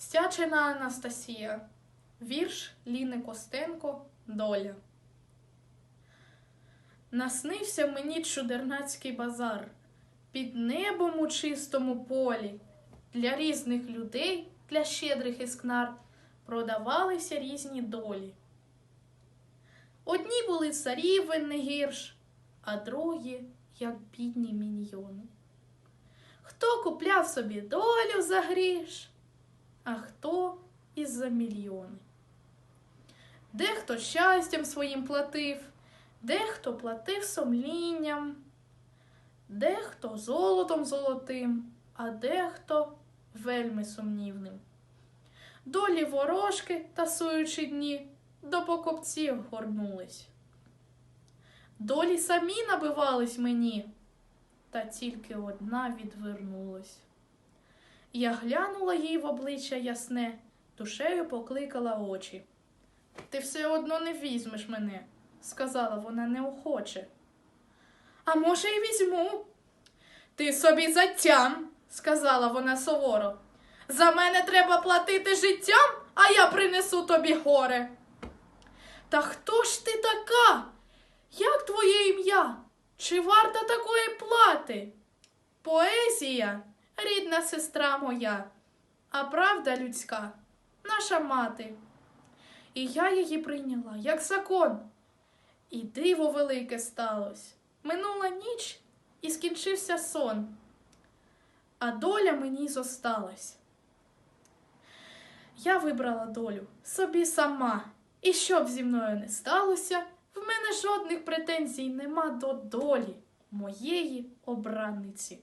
Стячина Анастасія. Вірш Ліни Костенко Доля. Наснився мені чудернацький базар під небом у чистому полі. Для різних людей, для щедрих іскнар продавалися різні долі. Одні були не гірш, а другі, як бідні міньйони. Хто купляв собі долю за гріш, а хто і за мільйони. Дехто щастям своїм платив, дехто платив сумлінням, дехто золотом золотим, а дехто вельми сумнівним. Долі ворожки, тасуючи дні, до покупців горнулись. Долі самі набивались мені, та тільки одна відвернулась. Я глянула їй в обличчя ясне, душею покликала очі. Ти все одно не візьмеш мене, сказала вона неохоче. А може, й візьму. Ти собі затям, сказала вона суворо. За мене треба платити життям, а я принесу тобі горе. Та хто ж ти така? Як твоє ім'я? Чи варта такої плати? Поезія, рідна сестра моя, а правда людська, наша мати. І я її прийняла, як закон. І диво велике сталось. Минула ніч і скінчився сон, а доля мені зосталась. Я вибрала долю собі сама, і що б зі мною не сталося, в мене жодних претензій нема до долі моєї обранниці.